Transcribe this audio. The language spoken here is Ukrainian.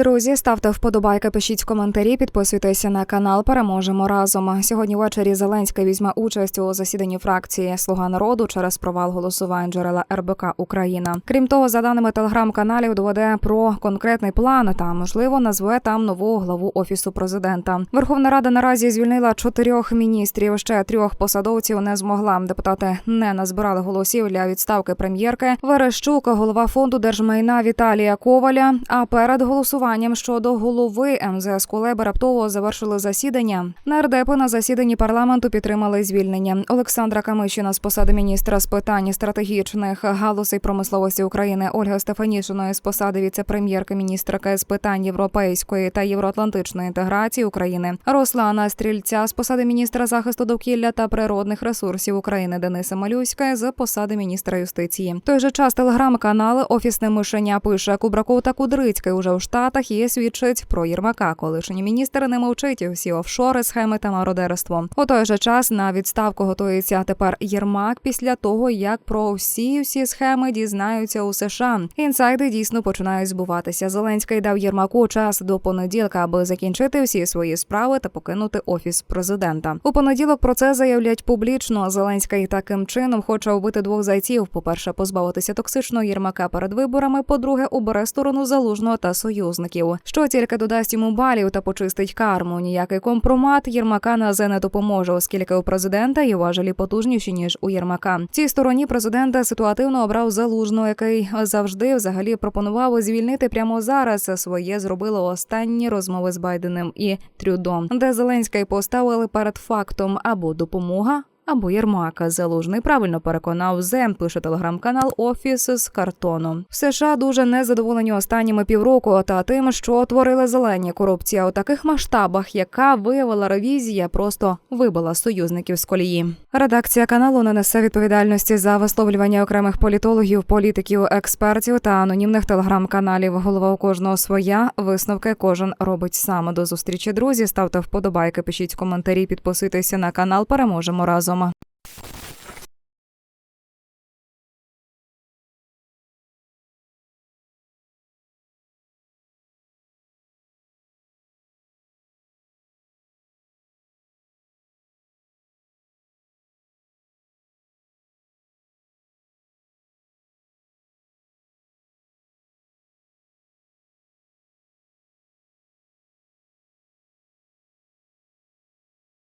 Друзі, ставте вподобайки, пишіть коментарі, підписуйтеся на канал. Переможемо разом. Сьогодні ввечері Зеленський візьме участь у засіданні фракції Слуга народу через провал голосувань джерела РБК Україна. Крім того, за даними телеграм-каналів, доведе про конкретний план та можливо назве там нову главу офісу президента. Верховна Рада наразі звільнила чотирьох міністрів. Ще трьох посадовців не змогла. Депутати не назбирали голосів для відставки прем'єрки. Верещук, голова фонду держмайна Віталія Коваля. А перед голосуванням щодо голови МЗС Кулеби раптово завершили засідання. Нардепи на засіданні парламенту підтримали звільнення Олександра Камишина з посади міністра з питань стратегічних галузей промисловості України, Ольги Стефанішиної з посади віце-прем'єрки міністрки з питань європейської та євроатлантичної інтеграції України, Руслана Стрільця з посади міністра захисту довкілля та природних ресурсів України Дениса Малюська з посади міністра юстиції. Той же час телеграм-канали Офісне мишеня пише Кубраков та Кудрицький уже в Штатах і свідчить про Єрмака. Колишній міністр не мовчить всі офшори, схеми та мародерство. У той же час на відставку готується тепер Єрмак після того, як про всі всі схеми дізнаються у США. Інсайди дійсно починають збуватися. Зеленський дав Єрмаку час до понеділка, аби закінчити всі свої справи та покинути офіс президента. У понеділок про це заявлять публічно. Зеленський таким чином хоче вбити двох зайців. По перше, позбавитися токсичного Єрмака перед виборами. По-друге, убере сторону залужного та союзників, що тільки додасть йому балів та почистить карму. Ніякий компромат Єрмака на не допоможе, оскільки у президента є важелі потужніші ніж у Єрмака. Цій стороні президента ситуативно обрав залужного, який завжди взагалі пропонував звільнити прямо зараз. Своє зробили останні розмови з Байденом і Трюдом, де Зеленський поставили перед фактом або допомога. Або Єрмака залужний правильно переконав Зем, пише телеграм-канал Офіс з картону. В США дуже незадоволені останніми півроку та тим, що творили зелені корупція у таких масштабах, яка виявила ревізія, просто вибила союзників з колії. Редакція каналу не несе відповідальності за висловлювання окремих політологів, політиків, експертів та анонімних телеграм-каналів. Голова у кожного своя висновки кожен робить сам. До зустрічі друзі. Ставте вподобайки, пишіть коментарі, підписуйтеся на канал. Переможемо разом програма.